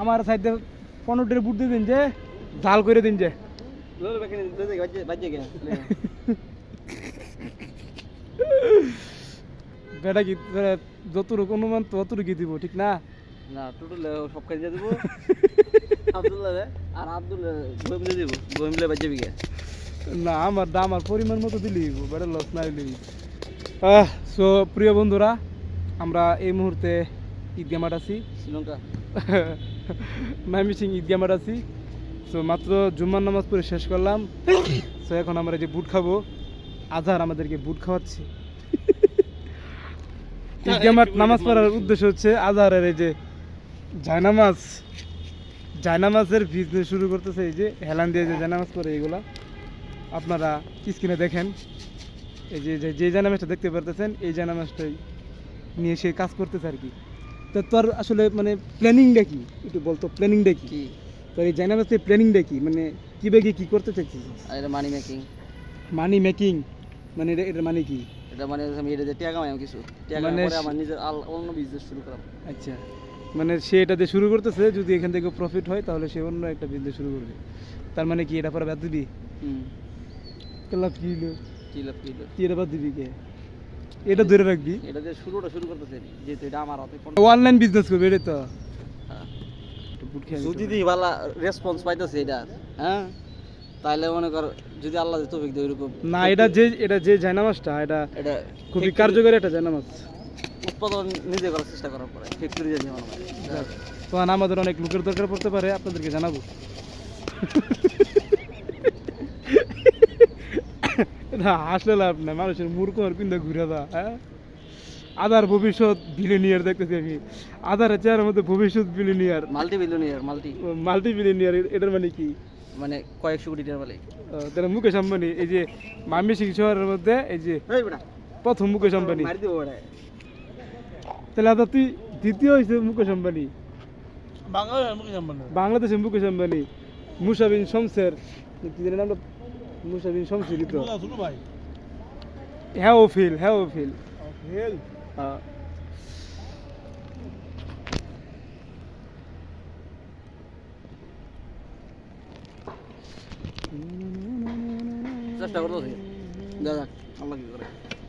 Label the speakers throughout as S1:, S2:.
S1: আমার সাইডে পনেরোটার বুট দিয়ে দিন যে জাল করে দিন যে। বেটা কি যতটুকু অনুমান ততটুকু দিব ঠিক না?
S2: না টোটাল সব কাজ দিয়ে দেবো। আব্দুল্লাহ আর আব্দুল্লাহ বই মিলে দিব বই বাজে বিঘা।
S1: না আমার দাম আর পরিমাণ মতো দিলি বেটা লস না হইলি সো প্রিয় বন্ধুরা আমরা এই মুহূর্তে ঈদগা মাঠ আছি।
S2: শ্রীলঙ্কা।
S1: মাইমিসিং ঈদগা মাঠ আছি সো মাত্র জুম্মার নামাজ পড়ে শেষ করলাম। সো এখন আমরা যে বুট খাব আজহার আমাদেরকে বুট খাওয়াচ্ছে। ঈদগা মাঠ নামাজ পড়ার উদ্দেশ্য হচ্ছে আজহারের এই যে জায়নামাজ। জায়নামাজের বিজনেস শুরু করতেছে এই যে হেলান দিয়ে যে জায়নামাজ পরে এগুলা। আপনারা স্ক্রিনে দেখেন। এই যে যে- যে জায়নামাজটা দেখতে পারতেছেন এই জায়নামাজটাই নিয়ে সে কাজ করতেছে আর কি। তো তোর আসলে মানে প্ল্যানিংটা কি? একটু বলতো প্ল্যানিংটা কি?
S2: কি?
S1: তোর এই জায়নামাজের প্ল্যানিংটা কি? মানে কীভাবে কি করতে চাইছিস?
S2: এটা মানি মেকিং
S1: মানি মেকিং মানে এটা মানে কি?
S2: এটা মানে আমি এটা দিয়ে টাকা কিছু। টাকা
S1: মানে
S2: পরে আমার নিজের অন্য বিজনেস শুরু করাম
S1: আচ্ছা। মানে সে এটা দিয়ে শুরু করতেছে যদি এখান থেকে প্রফিট হয় তাহলে সে অন্য একটা বিজনেস শুরু করবে। তার মানে কি এটা পরে বাদ দিবি?
S2: হুম।
S1: লাভ কি হলো
S2: কি লাভ কি
S1: কি এটা বাদ দিবি কে? এটা ধরে রাখবি।
S2: এটা দিয়ে শুরুটা শুরু করতেছে যেহেতু এটা আমার হাতে
S1: অনলাইন বিজনেস করবে এটা তো।
S2: হ্যাঁ। যদি দি ভালো রেসপন্স পাইতেছে এটা হ্যাঁ? তাহলে মনে কর যদি আল্লাহ তো তৌফিক দেয় ওইরকম।
S1: না এটা যে এটা যে জায়নামাজটা এটা
S2: এটা
S1: খুবই কার্যকরী একটা জায়নামাজ।
S2: উৎপাদন নিজে করার চেষ্টা করার পরে ফ্যাক্টরি মনে হয়।
S1: তখন আমাদের অনেক লোকের দরকার পড়তে পারে আপনাদেরকে জানাব। না হাসলে লাভ নাই। মানুষের মূর্খ আর কিন্তু ঘুরে দা হ্যাঁ? আধার ভবিষ্যৎ বিলিনিয়ার দেখতেছি আমি। আধারের চেয়ারের মধ্যে ভবিষ্যৎ billionaire
S2: multi. Billionaire multi
S1: multi billionaire এটার মানে কি?
S2: মানে কয়েকশো কোটি টাকা মালিক।
S1: তারা মুকেশ আম্বানি এই যে মামি সিং শহরের মধ্যে এই যে প্রথম মুকেশ আম্বানি।
S2: মারি দিব ওটা
S1: তাহলে আদা তুই দ্বিতীয় হয়েছে মুকেশ আম্বানি।
S2: বাংলাদেশ মুকেশ আম্বানি।
S1: বাংলাদেশের মুকেশ আম্বানি। মুসাবিন শমসের নামটা মুসাবিন শমসের তো
S2: ভাই
S1: হ্যাঁ ও ফিল হ্যাঁ ও ফিল হ্যাঁ।
S2: চেষ্টা করতেছি। দাদা আল্লাহ কি করে।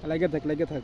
S1: লাগে থাক লাগে থাক।